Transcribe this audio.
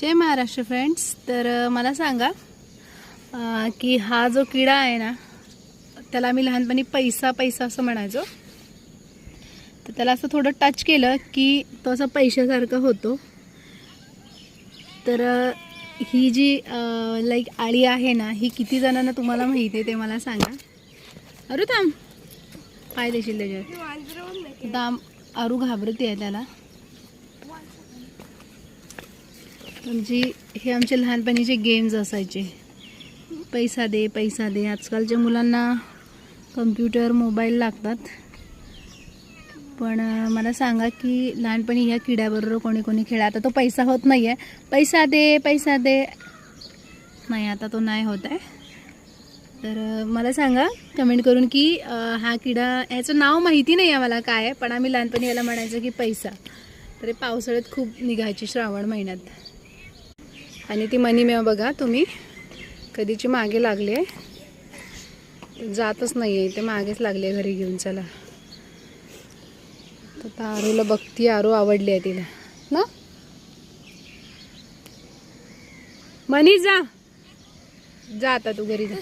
जय Maharashtra friends तर मला सांगा की हा जो किडा आहे ना त्याला आम्ही लहानपणी पैसा पैसा असं म्हणायचो. तर त्याला असं थोडं टच केलं की तो असं पैशासारखं होतो. तर ही जी लाईक आळी आहे ना ही किती जणांना तुम्हाला माहिती आहे ते मला सांगा. अरू थांब पाय देशील त्याच्यात. दाम अरु घाबरते आहे त्याला. म्हणजे हे आमचे लहानपणीचे गेम्स असायचे. पैसा दे पैसा दे. आजकालच्या मुलांना कम्प्युटर मोबाईल लागतात. पण मला सांगा की लहानपणी ह्या किड्याबरोबर कोणी कोणी खेळा. आता तो पैसा होत नाही आहे पैसा दे पैसा दे. नाही आता तो नाही होत आहे. तर मला सांगा कमेंट करून की हा किडा ह्याचं नाव माहिती नाही आहे मला काय आहे पण आम्ही लहानपणी याला म्हणायचं की पैसा. तर हे पावसाळ्यात खूप निघायचे श्रावण महिन्यात. आणि ती मनीमेवा बघा तुम्ही कधीची मागे लागली आहे. जातच नाही आहे ते मागेच लागली आहे घरी घेऊन चला. तर आता आरूला बघती आरू आवडली आहे तिला. ना? मनी जा. जा आता तू घरी जा.